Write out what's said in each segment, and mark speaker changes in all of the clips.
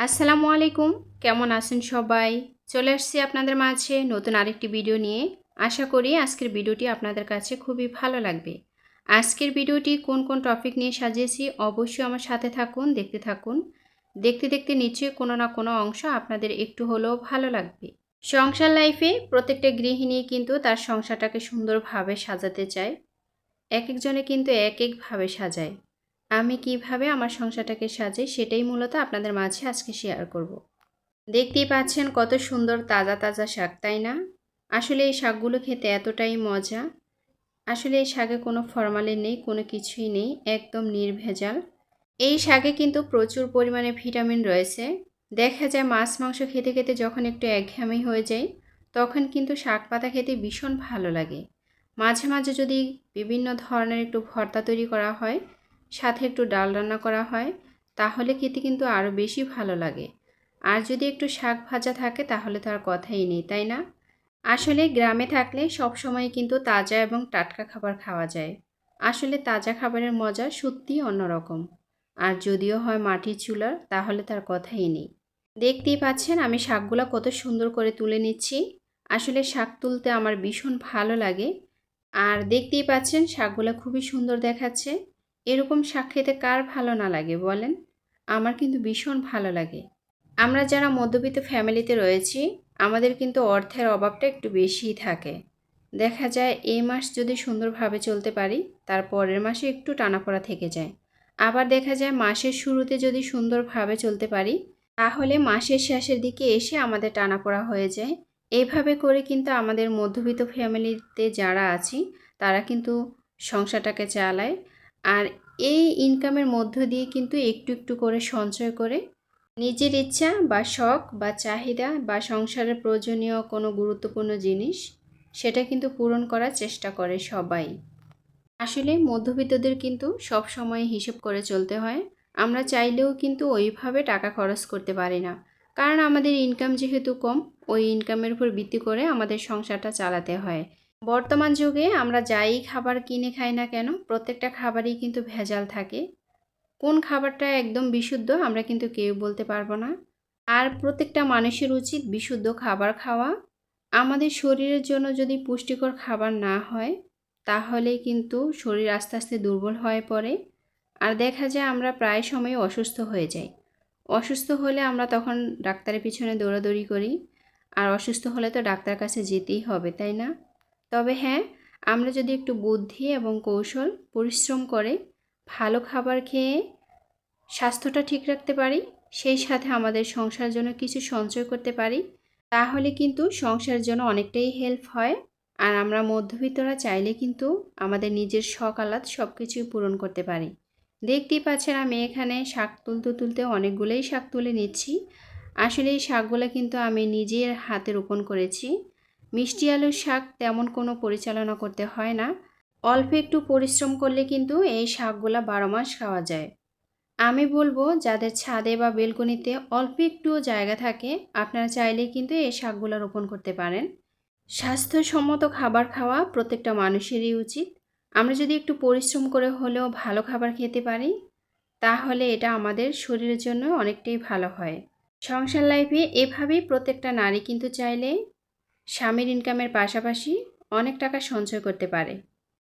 Speaker 1: আসসালামু আলাইকুম। কেমন আছেন সবাই? চলে আসছি আপনাদের মাঝে নতুন আরেকটি ভিডিও নিয়ে। আশা করি আজকের ভিডিওটি আপনাদের কাছে খুবই ভালো লাগবে। আজকের ভিডিওটি কোন কোন টপিক নিয়ে সাজিয়েছি অবশ্যই আমার সাথে থাকুন, দেখতে থাকুন। দেখতে দেখতে নিশ্চয়ই কোনো না কোনো অংশ আপনাদের একটু হলেও ভালো লাগবে। সংসার লাইফে প্রত্যেকটা গৃহিণী কিন্তু তার সংসারটাকে সুন্দরভাবে সাজাতে চায়। এক একজনে কিন্তু এক একভাবে সাজায়। আমি কীভাবে আমার সংসারটাকে সাজাই সেটাই মূলত আপনাদের মাঝে আজকে শেয়ার করব। দেখতেই পাচ্ছেন কত সুন্দর তাজা তাজা শাক, তাই না? আসলে এই শাকগুলো খেতে এতটাই মজা। আসলে এই শাকে কোনো ফরমালিন নেই, কোনো কিছুই নেই, একদম নির্ভেজাল। এই শাকে কিন্তু প্রচুর পরিমাণে ভিটামিন রয়েছে। দেখা যায় মাছ, মাংস খেতে খেতে যখন একটু একঘেয়েমি হয়ে যায়, তখন কিন্তু শাক পাতা খেতে ভীষণ ভালো লাগে। মাঝে মাঝে যদি বিভিন্ন ধরনের একটু ভর্তা তৈরি করা হয় সাথে একটু ডাল রান্না করা হয়, তাহলে খেতে কিন্তু আরও বেশি ভালো লাগে। আর যদি একটু শাক ভাজা থাকে, তাহলে তো আর কথাই নেই, তাই না? আসলে গ্রামে থাকলে সব সময় কিন্তু তাজা এবং টাটকা খাবার খাওয়া যায়। আসলে তাজা খাবারের মজা সত্যিই অন্যরকম। আর যদিও হয় মাটির চুলার তাহলে তার কথাই নেই। দেখতেই পাচ্ছেন আমি শাকগুলো কত সুন্দর করে তুলে নিচ্ছি। আসলে শাক তুলতে আমার ভীষণ ভালো লাগে। আর দেখতেই পাচ্ছেন শাকগুলো খুবই সুন্দর দেখাচ্ছে। এরকম শাক কার ভালো না লাগে বলেন? আমার কিন্তু ভীষণ ভালো লাগে। আমরা যারা মধ্যবিত্ত ফ্যামিলিতে রয়েছি, আমাদের কিন্তু অর্থের অভাবটা একটু বেশিই থাকে। দেখা যায় এই মাস যদি সুন্দরভাবে চলতে পারি, তার পরের মাসে একটু টানাপড়া থেকে যায়। আবার দেখা যায় মাসের শুরুতে যদি সুন্দরভাবে চলতে পারি, তাহলে মাসের শেষের দিকে এসে আমাদের টানাপড়া হয়ে যায়। এইভাবে করে কিন্তু আমাদের মধ্যবিত্ত ফ্যামিলিতে যারা আছি, তারা কিন্তু সংসারটাকে চালায়। আর এই ইনকামের মধ্য দিয়ে কিন্তু একটু একটু করে সঞ্চয় করে নিজের ইচ্ছা বা শখ বা চাহিদা বা সংসারের প্রয়োজনীয় কোনো গুরুত্বপূর্ণ জিনিস, সেটা কিন্তু পূরণ করার চেষ্টা করে সবাই। আসলে মধ্যবিত্তদের কিন্তু সব সময় হিসেব করে চলতে হয়। আমরা চাইলেও কিন্তু ওইভাবে টাকা খরচ করতে পারি না। কারণ আমাদের ইনকাম যেহেতু কম, ওই ইনকামের উপর ভিত্তি করে আমাদের সংসারটা চালাতে হয়। বর্তমান যুগে আমরা যাই খাবার কিনে খাই না কেন, প্রত্যেকটা খাবারই কিন্তু ভেজাল থাকে। কোন খাবারটা একদম বিশুদ্ধ আমরা কিন্তু কেউ বলতে পারব না। আর প্রত্যেকটা মানুষের উচিত বিশুদ্ধ খাবার খাওয়া। আমাদের শরীরের জন্য যদি পুষ্টিকর খাবার না হয়, তাহলে কিন্তু শরীর আস্তে আস্তে দুর্বল হয়ে পড়ে। আর দেখা যায় আমরা প্রায় সময় অসুস্থ হয়ে যাই। অসুস্থ হলে আমরা তখন ডাক্তারের পিছনে দৌড়াদৌড়ি করি। আর অসুস্থ হলে তো ডাক্তার কাছে যেতেই হবে, তাই না? তবে হ্যাঁ আমরা যদি একটু বুদ্ধি এবং কৌশল, পরিশ্রম করে ভালো খাবার খেয়ে স্বাস্থ্যটা ঠিক রাখতে পারি, সেই সাথে আমাদের সংসার জন্য কিছু সঞ্চয় করতে পারি, তাহলে কিন্তু সংসারের জন্য অনেকটাই হেল্প হয়। আর আমরা মধ্যবিত্তরা চাইলে কিন্তু আমাদের নিজের শখ আহ্লাদ সব কিছুই পূরণ করতে পারি। দেখতেই পাচ্ছেন আমি এখানে শাক তুলতে তুলতে অনেকগুলোই শাক তুলে নিচ্ছি। আসলে এই শাকগুলো কিন্তু আমি নিজের হাতে রোপণ করেছি। মিষ্টি আলুর শাক তেমন কোনো পরিচালনা করতে হয় না। অল্প একটু পরিশ্রম করলে কিন্তু এই শাকগুলা বারো মাস খাওয়া যায়। আমি বলব, যাদের ছাদে বা বেলকনিতে অল্প একটুও জায়গা থাকে, আপনারা চাইলে কিন্তু এই শাকগুলো রোপণ করতে পারেন। স্বাস্থ্যসম্মত খাবার খাওয়া প্রত্যেকটা মানুষেরই উচিত। আমরা যদি একটু পরিশ্রম করে হলেও ভালো খাবার খেতে পারি, তাহলে এটা আমাদের শরীরের জন্য অনেকটাই ভালো হয়। সংসার লাইফে এভাবেই প্রত্যেকটা নারী কিন্তু চাইলে স্বামীর ইনকামের পাশাপাশি অনেক টাকা সঞ্চয় করতে পারে।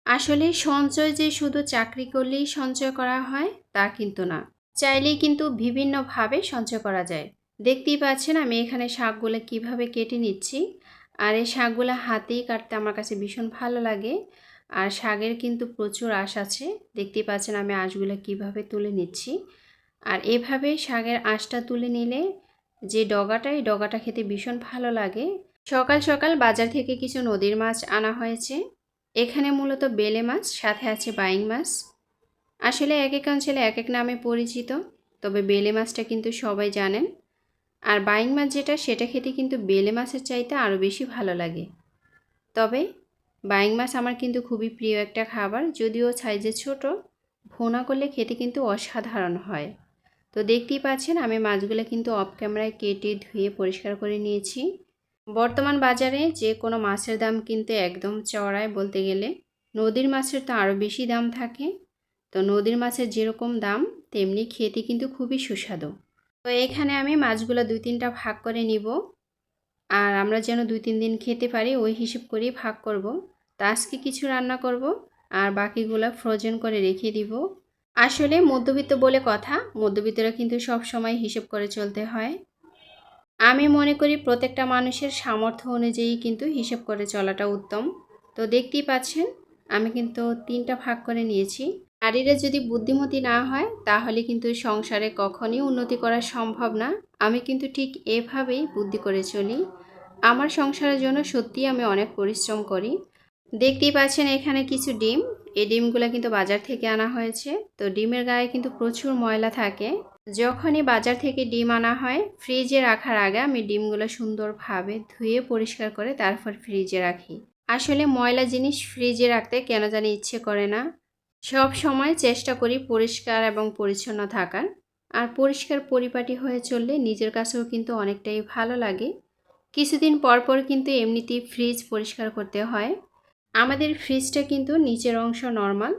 Speaker 1: আসলে সঞ্চয় যে শুধু চাকরি করলেই সঞ্চয় করা হয়, তা কিন্তু না। চাইলেই কিন্তু বিভিন্নভাবে সঞ্চয় করা যায়। দেখতেই পাচ্ছেন আমি এখানে শাকগুলো কীভাবে কেটে নিচ্ছি। আর এই শাকগুলো হাতেই কাটতে আমার কাছে ভীষণ ভালো লাগে। আর শাকের কিন্তু প্রচুর আঁশ আছে। দেখতেই পাচ্ছেন আমি আঁশগুলো কীভাবে তুলে নিচ্ছি। আর এভাবে শাকের আঁশটা তুলে নিলে যে ডগাটা, এই ডগাটা খেতে ভীষণ ভালো লাগে। সকাল সকাল বাজার থেকে কিছু নদীর মাছ আনা হয়েছে। এখানে মূলত বেলে মাছ, সাথে আছে বাইং মাছ। আসলে এক এক অঞ্চলে এক এক নামে পরিচিত, তবে বেলে মাছটা কিন্তু সবাই জানেন। আর বাইং মাছ যেটা, সেটা খেতে কিন্তু বেলে মাছের চাইতে আরও বেশি ভালো লাগে। তবে বাইং মাছ আমার কিন্তু খুবই প্রিয় একটা খাবার, যদিও সাইজে ছোট, ভোনা করলে খেতে কিন্তু অসাধারণ হয়। তো দেখতেই পাচ্ছেন, আমি মাছগুলো কিন্তু অফ ক্যামেরায় কেটে ধুয়ে পরিষ্কার করে নিয়েছি। বর্তমান বাজারে যে কোনো মাছের দাম কিন্তু একদম চড়ায় বলতে গেলে। নদীর মাছের তো আরও বেশি দাম থাকে। তো নদীর মাছের যেরকম দাম, তেমনি খেতে কিন্তু খুবই সুস্বাদু। তো এখানে আমি মাছগুলো দুই তিনটা ভাগ করে নিব। আর আমরা যেন দুই তিন দিন খেতে পারি, ওই হিসেব করেই ভাগ করব। তো আজকে কিছু রান্না করব, আর বাকিগুলো ফ্রোজেন করে রেখে দিব। আসলে মধ্যবিত্ত বলে কথা, মধ্যবিত্তরা কিন্তু সব সময় হিসেব করে চলতে হয়। আমি মনে করি প্রত্যেকটা মানুষের সামর্থ্য অনুযায়ী কিন্তু হিসেব করে চলাটা উত্তম। তো দেখতেই পাচ্ছেন, আমি কিন্তু তিনটা ভাগ করে নিয়েছি। নারীরা যদি বুদ্ধিমতী না হয়, তাহলে কিন্তু সংসারে কখনই উন্নতি করা সম্ভব না। আমি কিন্তু ঠিক এভাবেই বুদ্ধি করে চলি। আমার সংসারের জন্য সত্যিই আমি অনেক পরিশ্রম করি। দেখতেই পাচ্ছেন এখানে কিছু ডিম। এই ডিমগুলো কিন্তু বাজার থেকে আনা হয়েছে। তো ডিমের গায়ে কিন্তু প্রচুর ময়লা থাকে। যখনই বাজার থেকে ডিম আনা হয়, ফ্রিজে রাখার আগে আমি ডিমগুলো সুন্দরভাবে ধুয়ে পরিষ্কার করে তারপর ফ্রিজে রাখি। আসলে ময়লা জিনিস ফ্রিজে রাখতে কেন জানি ইচ্ছে করে না। সব সময় চেষ্টা করি পরিষ্কার এবং পরিচ্ছন্ন থাকার। আর পরিষ্কার পরিপাটি হয়ে চললে নিজের কাছেও কিন্তু অনেকটাই ভালো লাগে। কিছুদিন পর পর কিন্তু এমনিতেই ফ্রিজ পরিষ্কার করতে হয়। আমাদের ফ্রিজটা কিন্তু নিচের অংশ নর্মাল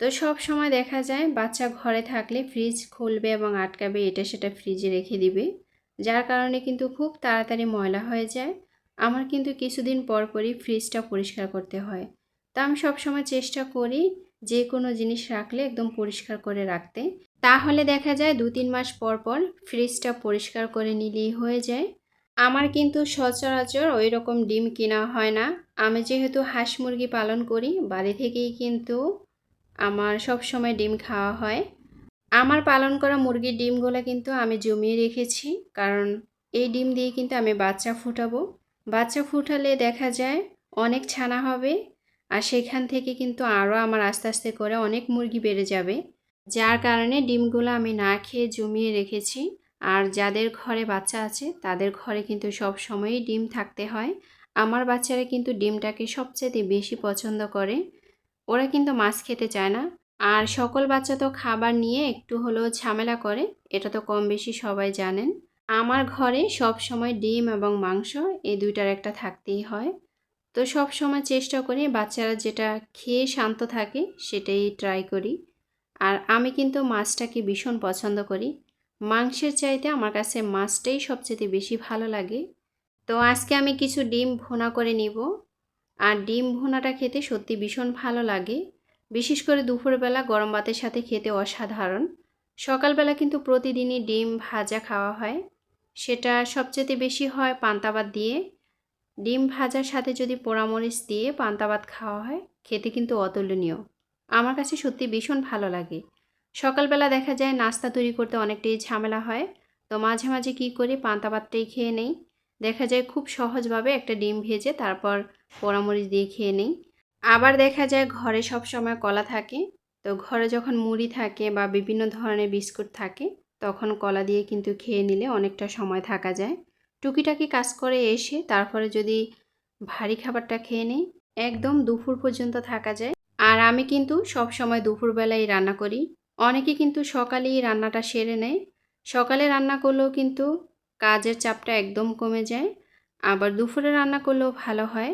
Speaker 1: তো সব সময় দেখা যায় বাচ্চা ঘরে থাকলে ফ্রিজ খুলবে এবং আটকাবে, এটা সেটা ফ্রিজে রেখে দিবে। যার কারণে কিন্তু খুব তাড়াতাড়ি ময়লা হয়ে যায়। আমার কিন্তু কিছুদিন পর পরই ফ্রিজটা পরিষ্কার করতে হয়। তা আমি সবসময় চেষ্টা করি যে কোনো জিনিস রাখলে একদম পরিষ্কার করে রাখতে। তাহলে দেখা যায় দু তিন মাস পর পর ফ্রিজটা পরিষ্কার করে নিলেই হয়ে যায়। আমার কিন্তু সচরাচর ওই রকম ডিম কেনা হয় না। আমি যেহেতু হাঁস মুরগি পালন করি, বাড়ি থেকেই কিন্তু আমার সব সময় ডিম খাওয়া হয়। আমার পালন করা মুরগির ডিমগুলো কিন্তু আমি জমিয়ে রেখেছি। কারণ এই ডিম দিয়ে কিন্তু আমি বাচ্চা ফুটাবো। বাচ্চা ফুটালে দেখা যায় অনেক ছানা হবে আর সেখান থেকে কিন্তু আরও আমার আস্তে আস্তে করে অনেক মুরগি বেড়ে যাবে। যার কারণে ডিমগুলো আমি না খেয়ে জমিয়ে রেখেছি। আর যাদের ঘরে বাচ্চা আছে, তাদের ঘরে কিন্তু সব সময়ই ডিম থাকতে হয়। আমার বাচ্চারা কিন্তু ডিমটাকে সবচেয়ে বেশি পছন্দ করে। ওরা কিন্তু মাছ খেতে চায় না। আর সকল বাচ্চা তো খাবার নিয়ে একটু হলেও ঝামেলা করে, এটা তো কম বেশি সবাই জানেন। আমার ঘরে সব সময় ডিম এবং মাংস, এই দুইটার একটা থাকতেই হয়। তো সব সময় চেষ্টা করি বাচ্চারা যেটা খেয়ে শান্ত থাকে সেটাই ট্রাই করি। আর আমি কিন্তু মাছটাকে ভীষণ পছন্দ করি। মাংসের চাইতে আমার কাছে মাছটাই সবচেয়ে বেশি ভালো লাগে। তো আজকে আমি কিছু ডিম ভোনা করে নিব। আর ডিম ভুনাটা খেতে সত্যি ভীষণ ভালো লাগে। বিশেষ করে দুপুরবেলা গরম ভাতের সাথে খেতে অসাধারণ। সকালবেলা কিন্তু প্রতিদিনই ডিম ভাজা খাওয়া হয়। সেটা সবচেয়ে বেশি হয় পান্তাবাদ দিয়ে। ডিম ভাজার সাথে যদি পোড়ামরিচ দিয়ে পান্তাবাদ খাওয়া হয়, খেতে কিন্তু অতুলনীয়। আমার কাছে সত্যি ভীষণ ভালো লাগে। সকালবেলা দেখা যায় নাস্তা তৈরি করতে অনেকটাই ঝামেলা হয়। তো মাঝে মাঝে কী করি পান্তাবাদটাই খেয়ে নেই। দেখা যায় খুব সহজভাবে একটা ডিম ভেজে তারপর পোড়ামরিচ দিয়ে খেয়ে নেই। আবার দেখা যায় ঘরে সব সময় কলা থাকে। তো ঘরে যখন মুড়ি থাকে বা বিভিন্ন ধরনের বিস্কুট থাকে, তখন কলা দিয়ে কিন্তু খেয়ে নিলে অনেকটা সময় থাকা যায়। টুকিটাকি কাজ করে এসে তারপরে যদি ভারী খাবারটা খেয়ে নেই, একদম দুপুর পর্যন্ত থাকা যায়। আর আমি কিন্তু সব সময় দুপুরবেলায় রান্না করি। অনেকে কিন্তু সকালেই রান্নাটা সেরে নেয়। সকালে রান্না করলেও কিন্তু কাজের চাপটা একদম কমে যায়, আবার দুপুরে রান্না করলেও ভালো হয়।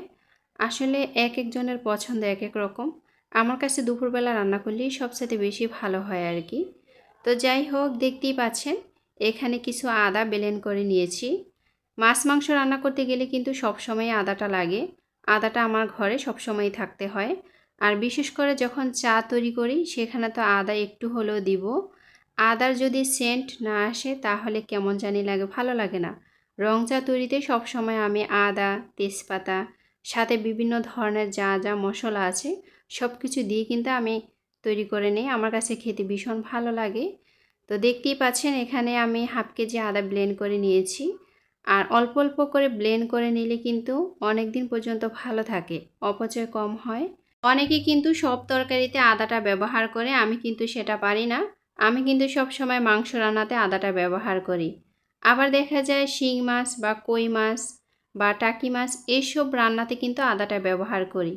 Speaker 1: আসলে এক একজনের পছন্দ এক এক রকম। আমার কাছে দুপুরবেলা রান্না করলেই সবচেয়ে বেশি ভালো হয় আর কি। তো যাই হোক, দেখতেই পাচ্ছেন, এখানে কিছু আদা বেলেন করে নিয়েছি। মাছ, মাংস রান্না করতে গেলে কিন্তু সবসময় আদাটা লাগে। আদাটা আমার ঘরে সবসময়ই থাকতে হয়। আর বিশেষ করে যখন চা তৈরি করি, সেখানে তো আদা একটু হলেও দিব। আদার যদি সেন্ট না আসে, তাহলে কেমন জানি লাগে, ভালো লাগে না। রং চা তৈরিতে সবসময় আমি আদা, তেজপাতা, সাথে বিভিন্ন ধরনের যা যা মশলা আছে সব কিছু দিয়ে কিন্তু আমি তৈরি করে নিই। আমার কাছে খেতে ভীষণ ভালো লাগে। তো দেখতেই পাচ্ছেন, এখানে আমি হাফ কেজি আদা ব্লেন্ড করে নিয়েছি। আর অল্প অল্প করে ব্লেন্ড করে নিলে কিন্তু অনেক দিন পর্যন্ত ভালো থাকে, অপচয় কম হয়। অনেকে কিন্তু সব তরকারিতে আদাটা ব্যবহার করে, আমি কিন্তু সেটা পারি না। আমি কিন্তু সব সময় মাংস রান্নাতে আদাটা ব্যবহার করি। আবার দেখা যায় শিং মাছ বা কই মাছ বা টাকি মাছ এইসব রান্নাতে কিন্তু আদাটা ব্যবহার করি।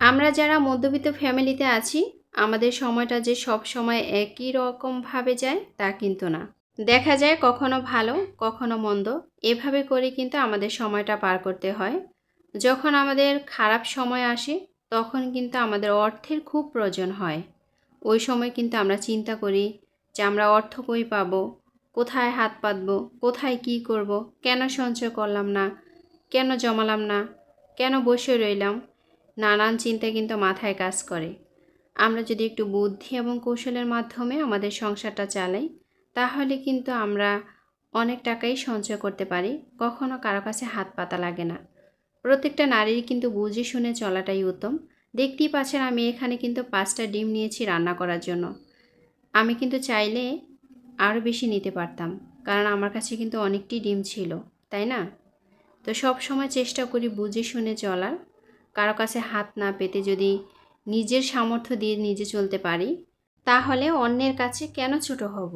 Speaker 1: আমরা যারা মধ্যবিত্ত ফ্যামিলিতে আছি, আমাদের সময়টা যে সব সময় একই রকমভাবে যায় তা কিন্তু না। দেখা যায় কখনো ভালো, কখনো মন্দ, এভাবে করে কিন্তু আমাদের সময়টা পার করতে হয়। যখন আমাদের খারাপ সময় আসে, তখন কিন্তু আমাদের অর্থের খুব প্রয়োজন হয়। ওই সময় কিন্তু আমরা চিন্তা করি যে আমরা অর্থ কই পাব? কোথায় হাত পাতবো? কোথায় কি করব? কেন সঞ্চয় করলাম না? কেন জমালাম না? কেন বসে রইলাম? নানান চিন্তা কিন্তু মাথায় কাজ করে। আমরা যদি একটু বুদ্ধি এবং কৌশলের মাধ্যমে আমাদের সংসারটা চালাই, তাহলে কিন্তু আমরা অনেক টাকাই সঞ্চয় করতে পারি। কখনো কারও কাছে হাত পাতা লাগে না। প্রত্যেকটা নারীর কিন্তু বুঝে শুনে চলাটাই উত্তম। দেখতেই পাচ্ছেন আমি এখানে কিন্তু পাঁচটা ডিম নিয়েছি রান্না করার জন্য। আমি কিন্তু চাইলে আরও বেশি নিতে পারতাম, কারণ আমার কাছে কিন্তু অনেকটি ডিম ছিল, তাই না? তো সব সময় চেষ্টা করি বুঝে শুনে চলার, কারও কাছে হাত না পেতে যদি নিজের সামর্থ্য দিয়ে নিজে চলতে পারি তাহলে অন্যের কাছে কেন ছোট হব?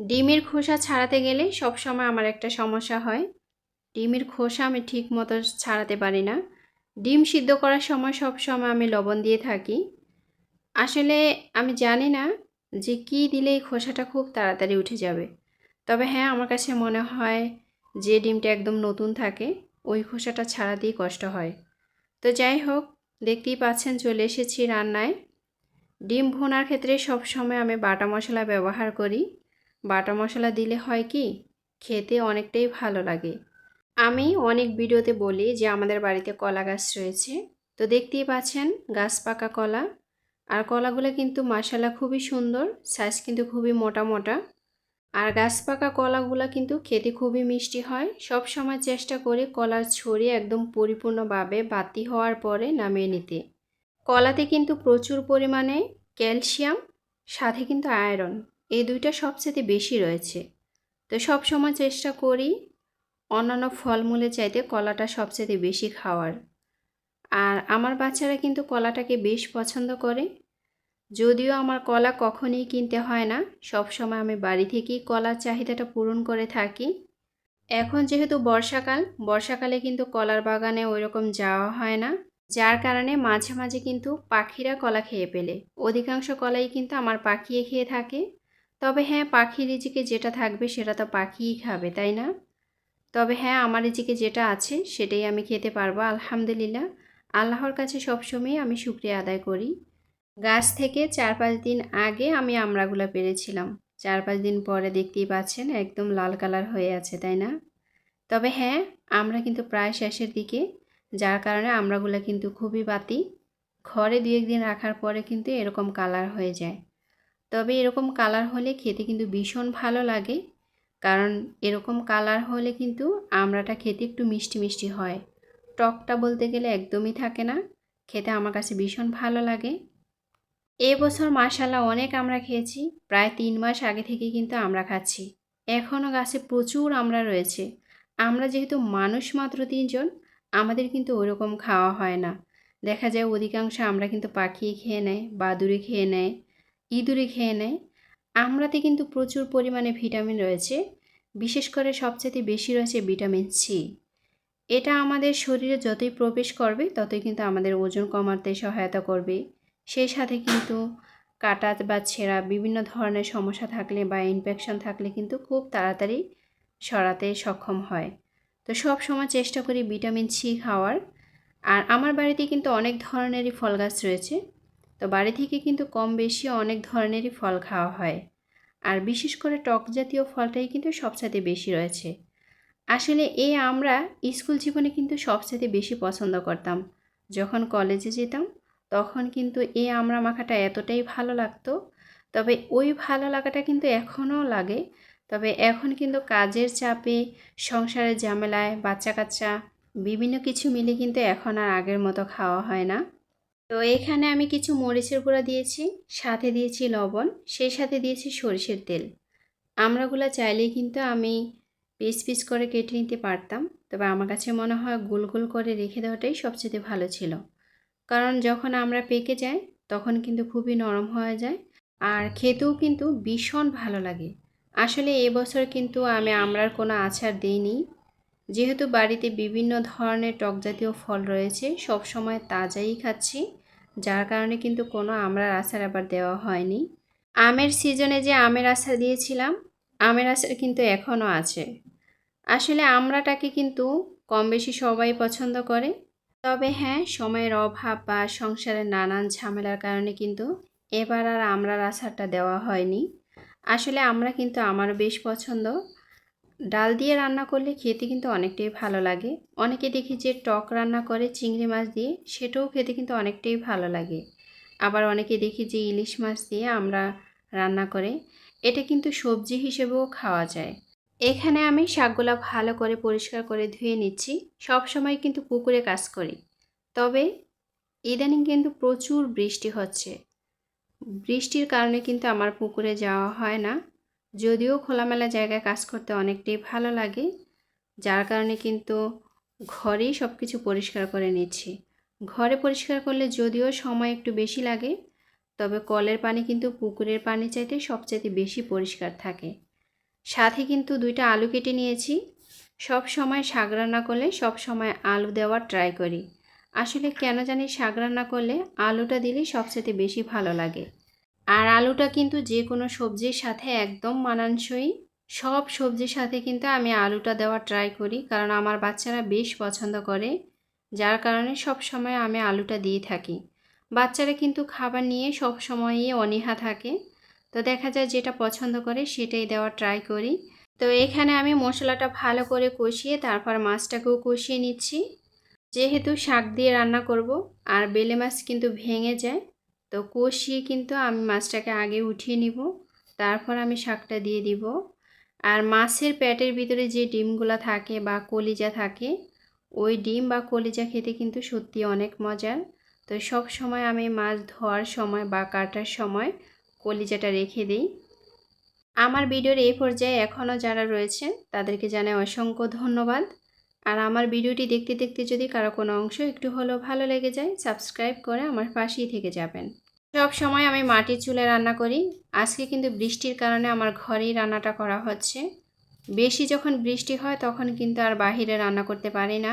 Speaker 1: ডিমের খোসা ছাড়াতে গেলে সব সময় আমার একটা সমস্যা হয়। ডিমের খোসা আমি ঠিক মতো ছাড়াতে পারি না। ডিম সিদ্ধ করার সময় সব সময় আমি লবণ দিয়ে থাকি। আসলে আমি জানি না যে কি দিলে এই খোসাটা খুব তাড়াতাড়ি উঠে যাবে। তবে হ্যাঁ আমার কাছে মনে হয় যে ডিমটা একদম নতুন থাকে, ওই খোসাটা ছাড়াতেই কষ্ট হয়। তো যাই হোক, দেখতেই পাচ্ছেন চলে এসেছি রান্নায়। ডিম ভোনার ক্ষেত্রে সব সময় আমি বাটা মশলা ব্যবহার করি। বাটা মশলা দিলে হয় কি, খেতে অনেকটাই ভালো লাগে। আমি অনেক ভিডিওতে বলি যে আমাদের বাড়িতে কলা গাছ রয়েছে। তো দেখতেই পাচ্ছেন গাছ পাকা কলা। আর কলাগুলো কিন্তু মাসালা খুবই সুন্দর সাইজ কিন্তু খুবই মোটা মোটা। আর গাছ পাকা কলাগুলো কিন্তু খেতে খুবই মিষ্টি হয়। সব সময় চেষ্টা করি কলার ছড়িয়ে একদম পরিপূর্ণভাবে বাতি হওয়ার পরে নামিয়ে নিতে। কলাতে কিন্তু প্রচুর পরিমাণে ক্যালসিয়াম, সাথে কিন্তু আয়রন। এই দুইটা সবচেয়ে বেশি রয়েছে। তো সব সময় চেষ্টা করি অন্যান্য ফলমূলের চাইতে কলাটা সবচেয়ে বেশি খাওয়ার। আর আমার বাচ্চারা কিন্তু কলাটাকে বেশ পছন্দ করে। যদিও আমার কলা কখনই কিনতে হয় না সব সময় আমি বাড়ি থেকেই কলার চাহিদাটা পূরণ করে থাকি। এখন যেহেতু বর্ষাকাল, বর্ষাকালে কিন্তু কলার বাগানে ওই রকম যাওয়া হয় না। যার কারণে মাঝে মাঝে কিন্তু পাখিরা কলা খেয়ে পেলে অধিকাংশ কলাই কিন্তু আমার পাখিয়ে খেয়ে থাকে। তবে হ্যাঁ পাখির রিজিকে যেটা থাকবে সেটা তো পাখিই খাবে, তাই না? তবে হ্যাঁ আমার রিজিকে যেটা আছে সেটাই আমি খেতে পারব, আলহামদুলিল্লাহ। আল্লাহর কাছে সবসময় আমি শুক্রিয়া আদায় করি। গাছ থেকে চার পাঁচ দিন আগে আমি আমরাগুলো পেরেছিলাম। চার পাঁচ দিন পরে দেখতেই পাচ্ছেন একদম লাল কালার হয়ে আছে, তাই না? তবে হ্যাঁ আমরা কিন্তু প্রায় শেষের দিকে, যার কারণে আমরাগুলো কিন্তু খুবই বাতি। ঘরে দু একদিন রাখার পরে কিন্তু এরকম কালার হয়ে যায়। তবে এরকম কালার হলে খেতে কিন্তু ভীষণ ভালো লাগে। কারণ এরকম কালার হলে কিন্তু আমড়াটা খেতে একটু মিষ্টি মিষ্টি হয়। টকটা বলতে গেলে একদমই থাকে না। খেতে আমার কাছে ভীষণ ভালো লাগে। এবছর মাসাল্লাহ অনেক আমরা খেয়েছি। প্রায় তিন মাস আগে থেকে কিন্তু আমরা খাচ্ছি। এখনও গাছে প্রচুর আমরা রয়েছে। আমরা যেহেতু মানুষ মাত্র তিনজন, আমাদের কিন্তু ওরকম খাওয়া হয় না। দেখা যায় অধিকাংশ আমরা কিন্তু পাখি খেয়ে নেয় বাদুড়ে খেয়ে নেয় ইঁদুরে খেয়ে নেয়। আমরাতে কিন্তু প্রচুর পরিমাণে ভিটামিন রয়েছে। বিশেষ করে সবচেয়ে বেশি রয়েছে ভিটামিন সি এটা আমাদের শরীরে যতই প্রবেশ করবে, ততই কিন্তু আমাদের ওজন কমাতে সহায়তা করবে। সেই সাথে কিন্তু কাটা বা ছেঁড়া বিভিন্ন ধরনের সমস্যা থাকলে বা ইনফেকশন থাকলে কিন্তু খুব তাড়াতাড়ি সরাতে সক্ষম হয়। তো সব সময় চেষ্টা করি ভিটামিন সি খাওয়ার। আর আমার বাড়িতে কিন্তু অনেক ধরনেরই ফল গাছ রয়েছে। তো বাড়ি থেকে কিন্তু কম বেশি অনেক ধরনেরই ফল খাওয়া হয়। আর বিশেষ করে টক জাতীয় ফলটাই কিন্তু সবচাইতে বেশি রয়েছে। আসলে এ আমরা স্কুল জীবনে কিন্তু সবচেয়ে বেশি পছন্দ করতাম। যখন কলেজে যেতাম, তখন কিন্তু এ আমরা মাখাটা এতটাই ভালো লাগতো। তবে ওই ভালো লাগাটা কিন্তু এখনও লাগে। তবে এখন কিন্তু কাজের চাপে, সংসারের ঝামেলায় বাচ্চা কাচ্চা বিভিন্ন কিছু মিলে কিন্তু এখন আর আগের মতো খাওয়া হয় না। তো এখানে আমি কিছু মরিচের গুঁড়া দিয়েছি, সাথে দিয়েছি লবণ, সেই সাথে দিয়েছি সরিষের তেল। আমরাগুলো চাইলেই কিন্তু আমি পিস পিস করে কেটে নিতে পারতাম, তবে আমার কাছে মনে হয় গোল গোল করে রেখে দেওয়াটাই সবচেয়ে ভালো ছিল। কারণ যখন আমরা পেকে যাই, তখন কিন্তু খুবই নরম হয়ে যায় আর খেতেও কিন্তু ভীষণ ভালো লাগে। আসলে এবছর কিন্তু আমি আমরার কোনো আচার দিইনি যেহেতু বাড়িতে বিভিন্ন ধরনের টক জাতীয় ফল রয়েছে সব সময় তাজাই খাচ্ছি, যার কারণে কিন্তু কোনো আমরার আচার আবার দেওয়া হয়নি। আমের সিজনে যে আমের আচার দিয়েছিলাম, আমের আচার কিন্তু এখনও আছে। আসলে আমরাটাকে কিন্তু কম বেশি সবাই পছন্দ করে। তবে হ্যাঁ সময়ের অভাব বা সংসারের নানান ঝামেলার কারণে কিন্তু এবার আর আমরার আচারটা দেওয়া হয়নি। আসলে আমরা কিন্তু আমারও বেশ পছন্দ। ডাল দিয়ে রান্না করলে খেতে কিন্তু অনেকটাই ভালো লাগে। অনেকে দেখি যে টক রান্না করে চিংড়ি মাছ দিয়ে, সেটাও খেতে কিন্তু অনেকটাই ভালো লাগে। আবার অনেকে দেখি যে ইলিশ মাছ দিয়ে আমরা রান্না করে, এটা কিন্তু সবজি হিসেবেও খাওয়া যায়। এখানে আমি শাকগুলা ভালো করে পরিষ্কার করে ধুয়ে নিচ্ছি। সব সময় কিন্তু পুকুরে কাজ করি। তবে ইদানিং কিন্তু প্রচুর বৃষ্টি হচ্ছে। বৃষ্টির কারণে কিন্তু আমার পুকুরে যাওয়া হয় না। যদিও খোলামেলা জায়গায় কাজ করতে অনেকটাই ভালো লাগে, যার কারণে কিন্তু ঘরেই সব কিছু পরিষ্কার করে নিচ্ছি। ঘরে পরিষ্কার করলে যদিও সময় একটু বেশি লাগে, তবে কলের পানি কিন্তু পুকুরের পানি চাইতে সবচাইতে বেশি পরিষ্কার থাকে। সাথে কিন্তু দুইটা আলু কেটে নিয়েছি। সব সময় শাক রান্না করলে সব সময় আলু দেওয়ার ট্রাই করি। আসলে কেন জানি শাক রান্না করলে আলুটা দিলে সবচেয়ে বেশি ভালো লাগে। আর আলুটা কিন্তু যে কোনো সবজির সাথে একদম মানানসই। সব সবজির সাথে কিন্তু আমি আলুটা দেওয়ার ট্রাই করি, কারণ আমার বাচ্চারা বেশ পছন্দ করে। যার কারণে সব সময় আমি আলুটা দিয়ে থাকি। বাচ্চারা কিন্তু খাবার নিয়ে সব সময়ই অনীহা থাকে। তো দেখা যায় যেটা পছন্দ করে সেটাই দেওয়ার ট্রাই করি। তো এখানে আমি মশলাটা ভালো করে কষিয়ে তারপর মাছটাকেও কষিয়ে নিচ্ছি। যেহেতু শাক দিয়ে রান্না করব, আর বেলে মাছ কিন্তু ভেঙে যায় তো কষিয়ে কিন্তু আমি মাছটাকে আগে উঠিয়ে নিব, তারপর আমি শাকটা দিয়ে দিব। আর মাছের প্যাটের ভিতরে যে ডিমগুলো থাকে বা কলিজা থাকে, ওই ডিম বা কলিজা খেতে কিন্তু সত্যি অনেক মজার। তো সব সময় আমি মাছ ধোয়ার সময় বা কাটার সময় কলিজাটা রেখে দিই। আমার ভিডিওর এই পর্যায়ে এখনও যারা রয়েছেন, তাদেরকে জানাই অসংখ্য ধন্যবাদ। আর আমার ভিডিওটি দেখতে দেখতে যদি কারও কোনো অংশ একটু হলেও ভালো লেগে যায় সাবস্ক্রাইব করে আমার পাশেই থেকে যাবেন। সব সময় আমি মাটির চুলে রান্না করি। আজকে কিন্তু বৃষ্টির কারণে আমার ঘরেই রান্নাটা করা হচ্ছে। বেশি যখন বৃষ্টি হয় তখন কিন্তু আর বাহিরে রান্না করতে পারি না।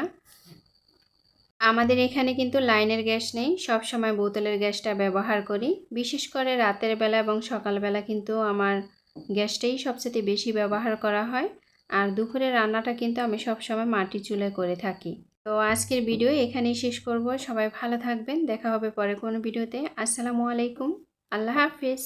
Speaker 1: আমাদের এখানে কিন্তু লাইনের গ্যাস নেই। সব সময় বোতলের গ্যাসটা ব্যবহার করি। বিশেষ করে রাতের বেলা এবং সকালবেলা কিন্তু আমার গ্যাসটাই সবচেয়ে বেশি ব্যবহার করা হয়। আর দুপুরে রান্নাটা কিন্তু আমি সবসময় মাটি চুলে করে থাকি। তো আজকের ভিডিও এখানেই শেষ করব। সবাই ভালো থাকবেন। দেখা হবে পরে কোনো ভিডিওতে। আসসালামু আলাইকুম। আল্লাহ হাফিজ।